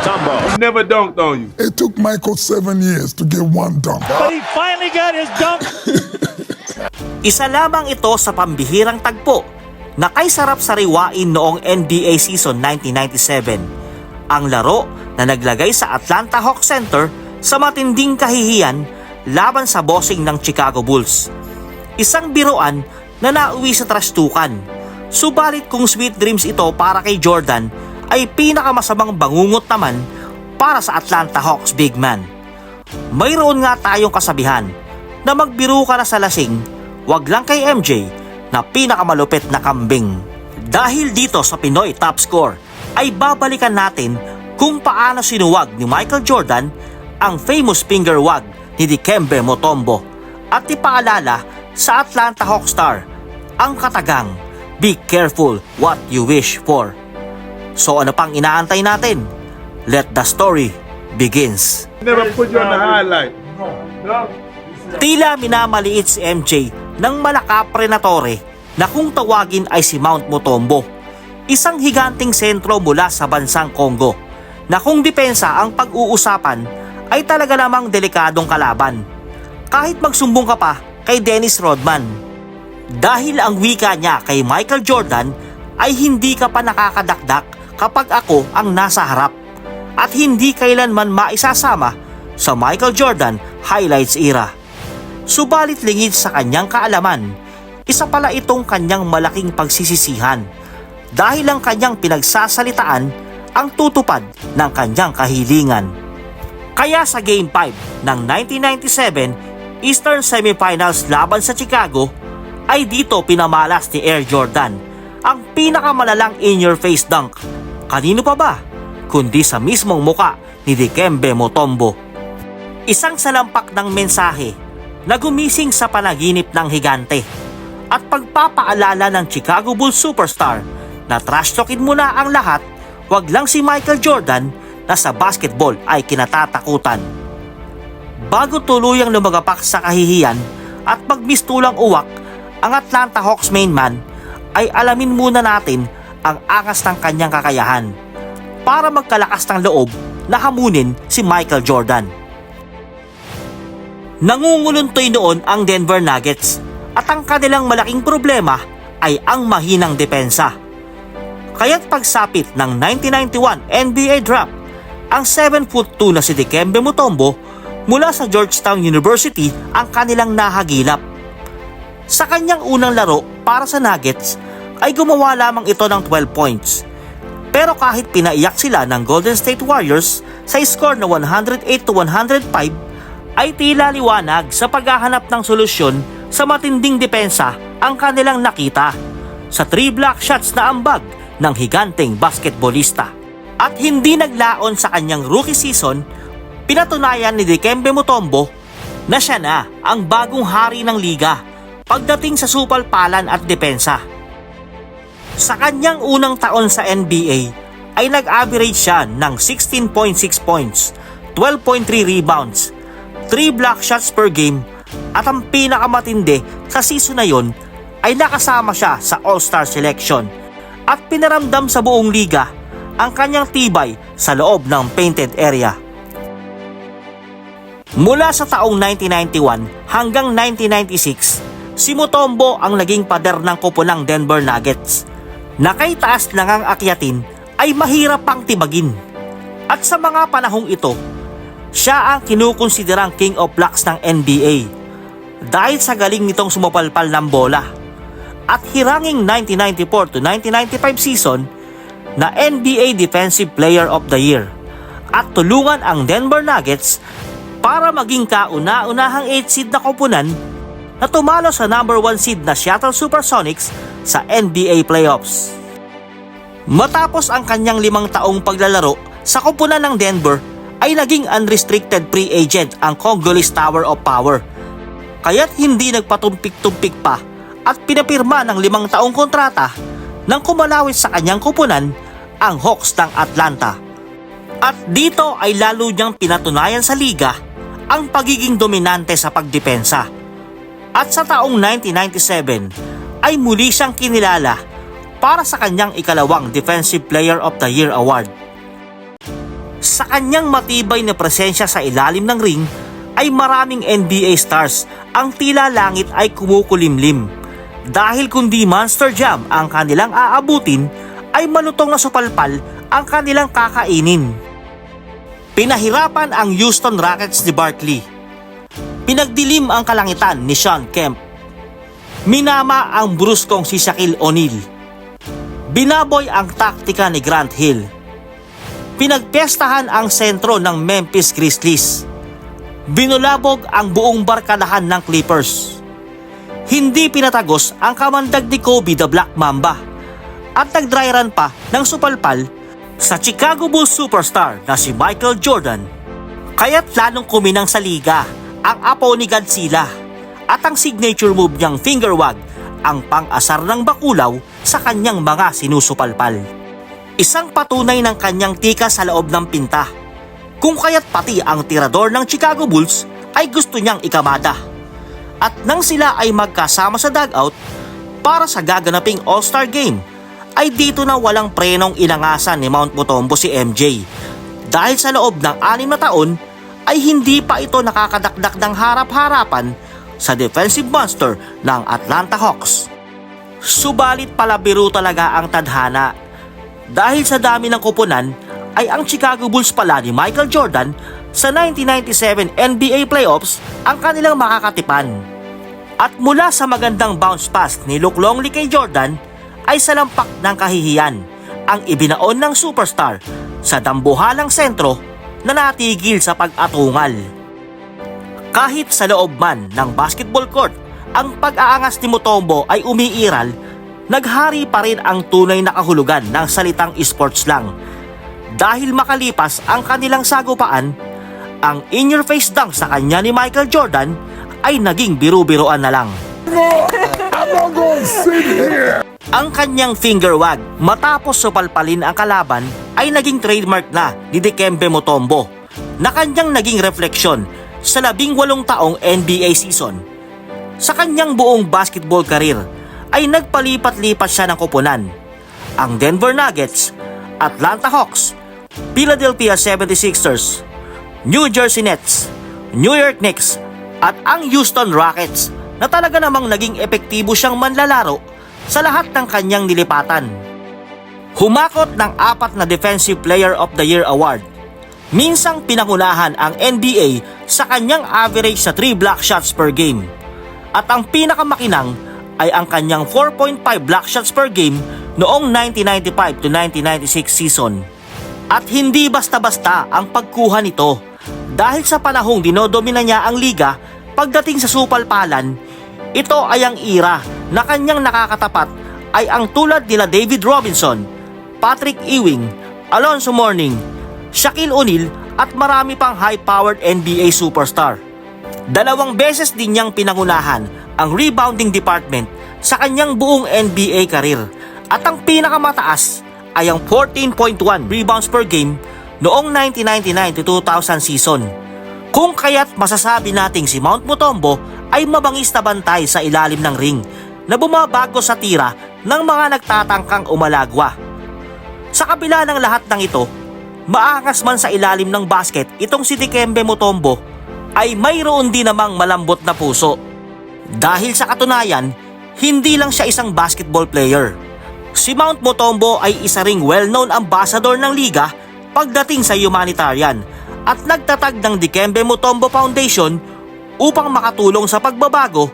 Mutombo. Never dunked on you. It took Michael seven years to get one dunk. But he finally got his dunk. Isa lamang ito sa pambihirang tagpo na kay sarap sariwain noong NBA season 1997. Ang laro na naglagay sa Atlanta Hawks Center sa matinding kahihiyan laban sa bossing ng Chicago Bulls. Isang biruan na nauwi sa trastukan. Subalit kung sweet dreams ito para kay Jordan ay pinakamasamang bangungot naman para sa Atlanta Hawks big man. Mayroon nga tayong kasabihan na magbiro ka na sa lasing, wag lang kay MJ na pinakamalupit na kambing. Dahil dito sa Pinoy Top Score ay babalikan natin kung paano sinuwag ni Michael Jordan ang famous finger wag ni Dikembe Mutombo at ipaalala sa Atlanta Hawks star ang katagang Be careful what you wish for. So ano pang inaantay natin? Let the story begins. Never put you on the highlight. Tila minamaliit si MJ ng Malaka Prenatore na kung tawagin ay si Mount Mutombo, isang higanting sentro mula sa bansang Congo na kung depensa ang pag-uusapan ay talaga namang delikadong kalaban. Kahit magsumbong ka pa kay Dennis Rodman. Dahil ang wika niya kay Michael Jordan ay hindi ka pa nakakadakdak kapag ako ang nasa harap at hindi kailanman maisasama sa Michael Jordan highlights era. Subalit lingid sa kanyang kaalaman, isa pala itong kanyang malaking pagsisisihan dahil ang kanyang pinagsasalitaan ang tutupad ng kanyang kahilingan. Kaya sa Game 5 ng 1997 Eastern Semifinals laban sa Chicago ay dito pinamalas ni Air Jordan ang pinakamalalang in-your-face dunk. Kanino pa ba? Kundi sa mismong muka ni Dikembe Mutombo. Isang salampak ng mensahe na gumising sa panaginip ng higante at pagpapaalala ng Chicago Bulls superstar na trash talkin mo na ang lahat, wag lang si Michael Jordan na sa basketball ay kinatatakutan. Bago tuluyang lumagapak sa kahihiyan at magmistulang uwak ang Atlanta Hawks main man ay alamin muna natin ang angas ng kanyang kakayahan para magkalakas ng loob na hamunin si Michael Jordan. Nangunguluntoy noon ang Denver Nuggets at ang kanilang malaking problema ay ang mahinang depensa. Kaya't pagsapit ng 1991 NBA Draft, ang 7 foot 2 na si Dikembe Mutombo mula sa Georgetown University ang kanilang nahagilap. Sa kanyang unang laro para sa Nuggets ay gumawa lamang ito ng 12 points. Pero kahit pinaiyak sila ng Golden State Warriors sa score na 108 to 105 ay tila liwanag sa paghahanap ng solusyon sa matinding depensa ang kanilang nakita sa 3 block shots na ambag ng higanteng basketbolista. At hindi naglaon sa kanyang rookie season, pinatunayan ni Dikembe Mutombo na siya na ang bagong hari ng liga pagdating sa supalpalan at depensa. Sa kanyang unang taon sa NBA ay nag-average siya ng 16.6 points, 12.3 rebounds, 3 block shots per game at ang pinakamatindi sa season na yon ay nakasama siya sa All-Star selection at pinaramdam sa buong liga ang kanyang tibay sa loob ng painted area. Mula sa taong 1991 hanggang 1996, si Mutombo ang naging pader ng kupo ng Denver Nuggets na kay taas lang ang akyatin ay mahirap pang tibagin. At sa mga panahong ito, siya ang kinukonsiderang king of blocks ng NBA dahil sa galing nitong sumapalpal ng bola. At hiranging 1994 to 1995 season na NBA Defensive Player of the Year at tulungan ang Denver Nuggets para maging kauna-unahang 8 seed na koponan na tumalo sa number 1 seed na Seattle Supersonics sa NBA playoffs. Matapos ang kanyang limang taong paglalaro sa koponan ng Denver ay naging unrestricted free agent ang Congolese Tower of Power. Kaya't hindi nagpatumpik-tumpik pa at pinapirma ng limang taong kontrata nang kumalawit sa kanyang kupunan ang Hawks ng Atlanta. At dito ay lalo niyang pinatunayan sa liga ang pagiging dominante sa pagdepensa. At sa taong 1997 ay muli siyang kinilala para sa kanyang ikalawang Defensive Player of the Year Award. Sa kanyang matibay na presensya sa ilalim ng ring, ay maraming NBA stars ang tila langit ay kumukulimlim. Dahil kundi Monster Jam ang kanilang aabutin, ay malutong na supalpal ang kanilang kakainin. Pinahirapan ang Houston Rockets ni Barkley. Pinagdilim ang kalangitan ni Sean Kemp. Minama ang bruskong si Shaquille O'Neal. Binaboy ang taktika ni Grant Hill. Pinagpestahan ang sentro ng Memphis Grizzlies. Binulabog ang buong barkadahan ng Clippers. Hindi pinatagos ang kamandag ni Kobe the Black Mamba at nag-dry run pa ng supalpal sa Chicago Bulls superstar na si Michael Jordan. Kaya't lalong kuminang sa liga ang apo ni Godzilla at ang signature move niyang finger wag ang pang-asar ng bakulaw sa kanyang mga sinusupalpal. Isang patunay ng kanyang tika sa loob ng pinta. Kung kaya't pati ang tirador ng Chicago Bulls ay gusto niyang ikamada. At nang sila ay magkasama sa dugout para sa gaganaping All-Star Game, ay dito na walang prenong inangasan ni Mount Mutombo si MJ. Dahil sa loob ng anim na taon, ay hindi pa ito nakakadakdak ng harap-harapan sa defensive monster ng Atlanta Hawks. Subalit pala biro talaga ang tadhana. Dahil sa dami ng kupunan, ay ang Chicago Bulls pala ni Michael Jordan sa 1997 NBA playoffs ang kanilang makakatipan. At mula sa magandang bounce pass ni Luke Longley kay Jordan ay salampak ng kahihiyan ang ibinaon ng superstar sa dambuhalang sentro na natigil sa pag-atungal. Kahit sa loob man ng basketball court, ang pag-aangas ni Mutombo ay umiiral, naghari pa rin ang tunay na kahulugan ng salitang esports lang. Dahil makalipas ang kanilang sagupaan, ang in-your-face dunk sa kanya ni Michael Jordan ay naging biru-biruan na lang. I'm not gonna sit here. Ang kanyang finger wag matapos supalpalin ang kalaban ay naging trademark na ni Dikembe Mutombo na kanyang naging refleksyon sa labing walong taong NBA season. Sa kanyang buong basketball career ay nagpalipat-lipat siya ng koponan. Ang Denver Nuggets, Atlanta Hawks, Philadelphia 76ers, New Jersey Nets, New York Knicks at ang Houston Rockets na talaga namang naging epektibo siyang manlalaro sa lahat ng kanyang nilipatan. Humakot ng apat na Defensive Player of the Year award. Minsang pinangunahan ang NBA sa kanyang average sa 3 block shots per game. At ang pinakamakinang ay ang kanyang 4.5 block shots per game noong 1995 to 1996 season. At hindi basta-basta ang pagkuha nito dahil sa panahong dinodomina niya ang liga pagdating sa supalpalan, ito ay ang era na kanyang nakakatapat ay ang tulad nila David Robinson, Patrick Ewing, Alonzo Mourning, Shaquille O'Neal at marami pang high-powered NBA superstar. Dalawang beses din niyang pinangunahan ang rebounding department sa kanyang buong NBA career at ang pinakamataas ay ang 14.1 rebounds per game noong 1999 to 2000 season. Kung kaya't masasabi nating si Mount Mutombo ay mabangis na bantay sa ilalim ng ring na bumabago sa tira ng mga nagtatangkang umalagwa. Sa kabila ng lahat ng ito, maangas man sa ilalim ng basket itong si Dikembe Mutombo ay mayroon din namang malambot na puso. Dahil sa katunayan, hindi lang siya isang basketball player. Si Mount Mutombo ay isa ring well-known ambassador ng liga pagdating sa humanitarian at nagtatag ng Dikembe Mutombo Foundation upang makatulong sa pagbabago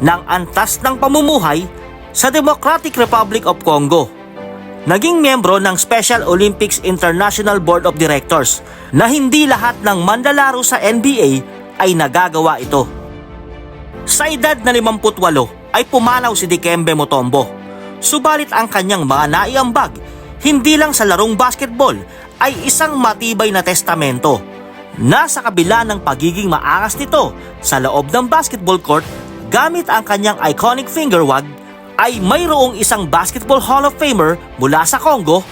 ng antas ng pamumuhay sa Democratic Republic of Congo. Naging membro ng Special Olympics International Board of Directors na hindi lahat ng manlalaro sa NBA ay nagagawa ito. Sa edad na 58 ay pumanaw si Dikembe Mutombo. Subalit ang kanyang mga naiambag hindi lang sa larong basketball ay isang matibay na testamento. Nasa kabila ng pagiging maangas nito sa loob ng basketball court gamit ang kanyang iconic finger wag ay mayroong isang Basketball Hall of Famer mula sa Congo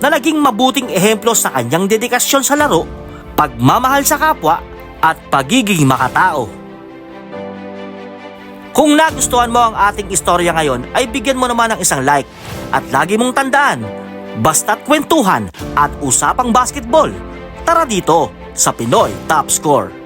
na naging mabuting ehemplo sa kanyang dedikasyon sa laro, pagmamahal sa kapwa at pagiging makatao. Kung nagustuhan mo ang ating istorya ngayon ay bigyan mo naman ng isang like at lagi mong tandaan, basta't kwentuhan at usapang basketball, Tara dito sa Pinoy Top Score.